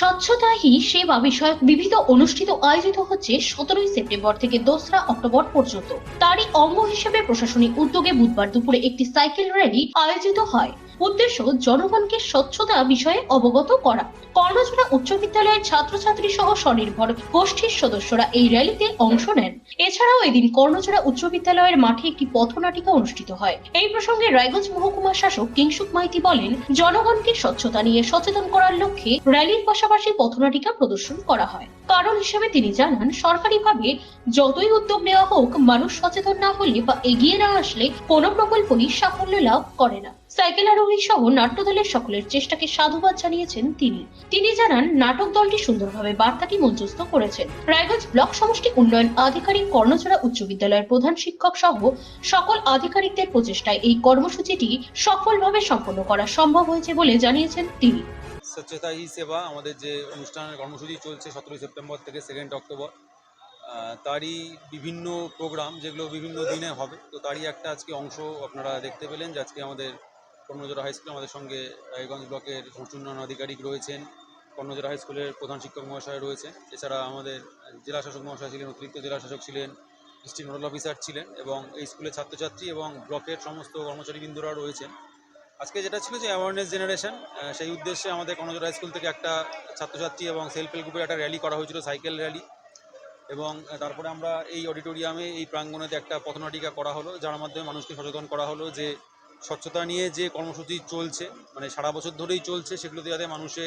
স্বচ্ছতা হি সেবা বিষয়ক বিবিধ অনুষ্ঠিত আয়োজিত হচ্ছে সতেরোই সেপ্টেম্বর থেকে দোসরা অক্টোবর পর্যন্ত। তারই অঙ্গ হিসেবে প্রশাসনিক উদ্যোগে বুধবার দুপুরে একটি সাইকেল র্যালি আয়োজিত হয়। উদ্দেশ্য জনগণকে স্বচ্ছতা বিষয়ে অবগত করা। কর্ণজোড়া উচ্চ বিদ্যালয়ের ছাত্রছাত্রী সহ স্বনির্ভর গোষ্ঠীর সদস্যরা এই র্যালিতে অংশ নেন। এছাড়াও এদিন কর্ণজোড়া উচ্চ বিদ্যালয়ের মাঠে একটি পথনাটিকা অনুষ্ঠিত হয়। এই প্রসঙ্গে রায়গঞ্জ মহকুমা শাসক কিংসুক মাইতি বলেন, জনগণকে স্বচ্ছতা নিয়ে সচেতন করার লক্ষ্যে র্যালির পাশাপাশি পথনাটিকা প্রদর্শন করা হয়। কারণ হিসেবে তিনি জানান, সরকারিভাবে যতই উদ্যোগ নেওয়া হোক, মানুষ সচেতন না হলে বা এগিয়ে না আসলে কোনো প্রকল্পই সাফল্য লাভ করে না। সাইকেল আরোহী সহ নাট্যদলের সকলের চেষ্টাকে সাধুবাদ জানিয়েছেন তিনি। তিনি জানান, নাটক দলটি সুন্দরভাবে বার্তাটি মঞ্চস্থ করেছেন রায়গঞ্জ ব্লক সমষ্টি উন্নয়ন আধিকারিক কর্ণচড়া উচ্চ বিদ্যালয়ের প্রধান শিক্ষক সহ সকল আধিকারিকদের প্রচেষ্টায় এই কর্মসূচিটি সফলভাবে সম্পন্ন করা সম্ভব হয়েছে বলে জানিয়েছেন তিনি। স্বচ্ছতা ই সেবা আমাদের যে অনুষ্ঠানের কর্মসূচি চলছে সতেরোই সেপ্টেম্বর থেকে সেকেন্ড অক্টোবর তারই বিভিন্ন প্রোগ্রাম যেগুলো বিভিন্ন দিনে হবে, তো তারই একটা আজকে অংশ আপনারা দেখতে পেলেন যে আজকে আমাদের কর্ণজোড়া হাই স্কুল আমাদের সঙ্গে রায়গঞ্জ ব্লকের উন্নয়ন আধিকারিক রয়েছেন, কর্ণজোড়া হাই স্কুলের প্রধান শিক্ষক মহাশয় রয়েছেন। এছাড়া আমাদের জেলা শাসক মহাশয় ছিলেন, অতিরিক্ত জেলা শাসক ছিলেন, ডিস্ট্রিক্ট নোডাল অফিসার ছিলেন এবং এই স্কুলের ছাত্রছাত্রী এবং ব্লকের সমস্ত কর্মচারীবৃন্দরা রয়েছেন। আজকে যেটা ছিল যে অ্যাওয়ারনেস জেনারেশন সেই উদ্দেশ্যে আমাদের কর্ণজোড়া হাই স্কুল থেকে একটা ছাত্রছাত্রী এবং সেলফ হেল্প গ্রুপের একটা র্যালি করা হয়েছিল সাইকেল র্যালি এবং তারপরে আমরা এই অডিটোরিয়ামে এই প্রাঙ্গণেতে একটা পথনাটিকা করা হলো, যার মাধ্যমে মানুষকে সচেতন করা হলো যে স্বচ্ছতা নিয়ে যে কর্মসূচি চলছে মানে সারা বছর ধরেই চলছে, সেগুলোতে যাতে মানুষে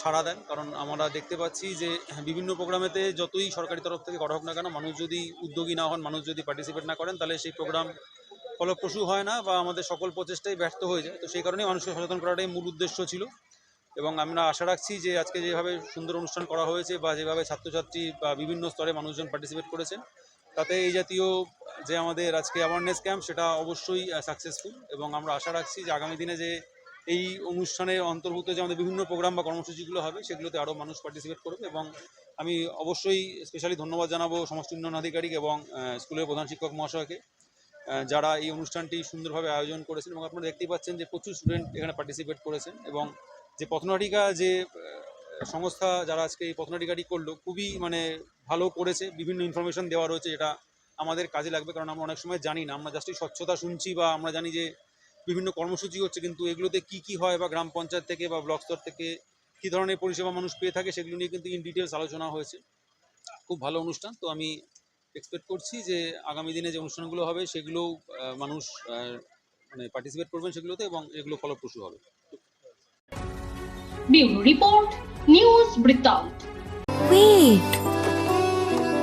সাড়া দেন। কারণ আমরা দেখতে পাচ্ছি যে বিভিন্ন প্রোগ্রামেতে যতই সরকারি তরফ থেকে করা হোক না কেন, মানুষ যদি উদ্যোগী না হন, মানুষ যদি পার্টিসিপেট না করেন, তাহলে সেই প্রোগ্রাম ফলপ্রসূ হয় না বা আমাদের সকল প্রচেষ্টাই ব্যর্থ হয়ে যায়। তো সেই কারণেই মানুষকে সচেতন করাটাই মূল উদ্দেশ্য ছিল। এবং আমরা আশা রাখছি যে, আজকে যেভাবে সুন্দর অনুষ্ঠান করা হয়েছে বা যেভাবে ছাত্রছাত্রী বা বিভিন্ন স্তরে মানুষজন পার্টিসিপেট করেছেন, তাতে এই জাতীয় যে আমাদের আজকে অ্যাওয়ারনেস ক্যাম্প সেটা অবশ্যই সাকসেসফুল এবং আমরা আশা রাখছি যে আগামী দিনে যে এই অনুষ্ঠানে অন্তর্ভুক্ত যে আমাদের বিভিন্ন প্রোগ্রাম বা কর্মসূচিগুলো হবে, সেগুলোতে আরও মানুষ পার্টিসিপেট করবে এবং আমি অবশ্যই স্পেশালি ধন্যবাদ জানাব সমষ্টি উন্নয়ন আধিকারিক এবং স্কুলের প্রধান শিক্ষক মহাশয়কে যারা এই অনুষ্ঠানটি সুন্দরভাবে আয়োজন করেছেন এবং আপনারা দেখতেই পাচ্ছেন যে প্রচুর স্টুডেন্ট এখানে পার্টিসিপেট করেছেন এবং যে পথনাটিকা যে সংস্থা যারা আজকে এই পথনাটিকাটি করল, খুবই মানে ভালো করেছে, বিভিন্ন ইনফরমেশন দেওয়া রয়েছে যেটা আমাদের কাজে লাগবে কারণ আমরা অনেক সময় জানি না। আমরা জাস্ট স্বচ্ছতা শুনছি বা আমরা জানি যে বিভিন্ন কর্মসূচি হচ্ছে কিন্তু এগুলোতে কি কি হয় বা গ্রাম পঞ্চায়েত থেকে বা ব্লক স্তর থেকে কী ধরনের পরিষেবা মানুষ পেয়ে থাকে সেগুলো নিয়ে কিন্তু ইন ডিটেলস আলোচনা হয়েছে। খুব ভালো অনুষ্ঠান। তো আমি এক্সপেক্ট করছি যে আগামী দিনে যে অনুষ্ঠানগুলো হবে সেগুলো মানুষ মানে পার্টিসিপেট করবেন সেগুলোতে এবং এগুলো ফলপ্রসূ হবে। রিপোর্ট নিউজ বৃত্তান্ত Wait.